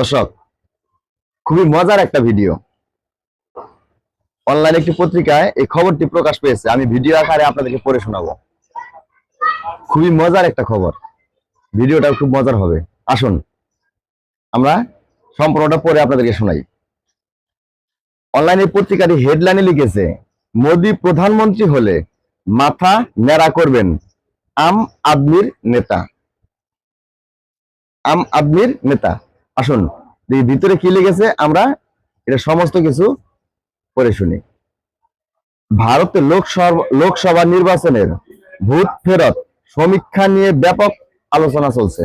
দর্শক, খুবই মজার একটা ভিডিও। অনলাইন একটি পত্রিকায় এই খবরটি প্রকাশ পেয়েছে। আমি ভিডিও আকারে আপনাদেরকে পড়ে শোনাবো। খুবই মজার একটা খবর। ভিডিওটা খুব মজার হবে। আসুন, আমরা সম্পূর্ণটা পরে আপনাদেরকে শোনাই। অনলাইনে পত্রিকাটি হেডলাইনে লিখেছে, মোদি প্রধানমন্ত্রী হলে মাথা ন্যাড়া করবেন আম আদমির নেতা। আম আদমির নেতা। আসুন ভিতরে কি লিখেছে আমরা এটা সমস্ত কিছু পড়ে শুনি। ভারতে লোকসভা লোকসভা নির্বাচনের ভূত ফেরত সমীক্ষা নিয়ে ব্যাপক আলোচনা চলছে।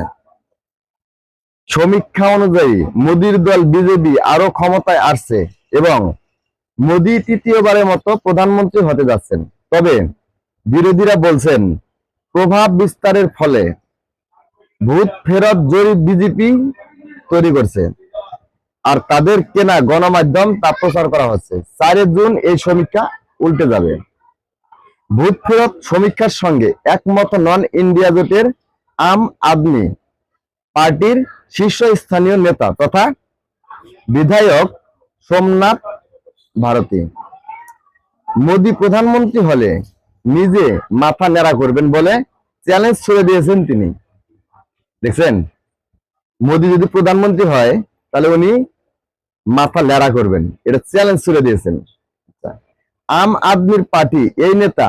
সমীক্ষা অনুযায়ী মোদির দল বিজেপি আরও ক্ষমতায় আসছে এবং মোদি তৃতীয়বারের মতো প্রধানমন্ত্রী হতে যাচ্ছেন। তবে বিরোধীরা বলছেন, প্রভাব বিস্তারের ফলে ভূত ফেরত জরিপ বিজেপি তৈরি করছে। আর তাদের কেনা গণমাধ্যম তা প্রচার করা হচ্ছে। চারে জুন এই সমীক্ষা উল্টে যাবে। ভূত ফেরত সমীক্ষার সঙ্গে একমত নন ইন্ডিয়া জোটের আম আদমি পার্টির শীর্ষস্থানীয় নেতা তথা বিধায়ক সোমনাথ ভারতী। মোদি প্রধানমন্ত্রী হলে নিজে মাথা নেড়া করবেন বলে চ্যালেঞ্জ ছুড়ে দিয়েছেন তিনি। দেখছেন? মোদি যদি প্রধানমন্ত্রী হয়, তাহলে উনি মাথা লেড়া করবেন। এটা চ্যালেঞ্জ ছুড়ে দিয়েছেন। আচ্ছা। আম আদমির পার্টি, এই নেতা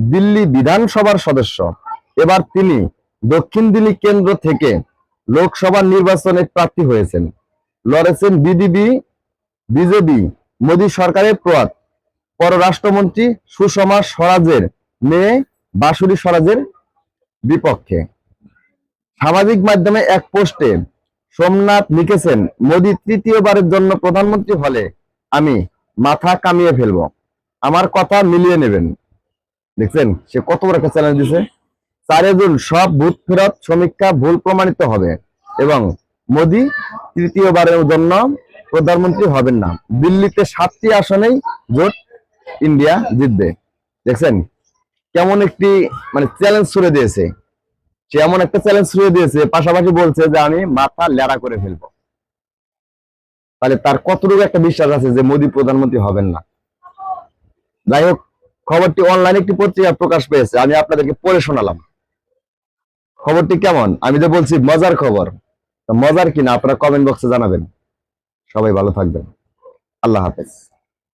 দিল্লি বিধানসভার সদস্য। এবার তিনি দক্ষিণ দিল্লি কেন্দ্র থেকে লোকসভা নির্বাচনে প্রার্থী হয়েছেন। লড়েছেন বিডিবি, বিজেপি, মোদী সরকারের প্রয়াত পররাষ্ট্রমন্ত্রী সুষমা স্বরাজের মেয়ে বাসুরি স্বরাজের বিপক্ষে। সামাজিক মাধ্যমে এক পোস্টে সোমনাথ লিখেছেন, মোদী তৃতীয়বারের জন্য প্রধানমন্ত্রী হলে আমি মাথা কামিয়ে ফেলব। আমার কথা মিলিয়ে নেবেন। দেখছেন, সে কত বড় একটা চ্যালেঞ্জ দিছে। চারে জুন সব ভূত ফেরত, সমীক্ষা ভুল প্রমাণিত হবে এবং মোদী তৃতীয়বারের জন্য প্রধানমন্ত্রী হবেন না। দিল্লিতে সাতটি আসনেই জোট ইন্ডিয়া জিতবে। দেখছেন, কেমন একটি মানে চ্যালেঞ্জ ছুড়ে দিয়েছে। সে এমন একটা চ্যালেঞ্জ ছুড়ে দিয়েছে, পাশাপাশি বলছে যে আমি মাথা লেড়া করে ফেলব। তাহলে তার কতটুকু একটা বিশ্বাস আছে যে মোদী প্রধানমন্ত্রী হবেন না? যাই হোক, খবরটি অনলাইনে একটি পত্রিকা প্রকাশ পেয়েছে, আমি আপনাদেরকে পড়ে শোনালাম। খবরটি কেমন? আমি তো বলছি, মজার খবর। মজার কিনা আপনারা কমেন্ট বক্সে জানাবেন। সবাই ভালো থাকবেন। আল্লাহ হাফেজ।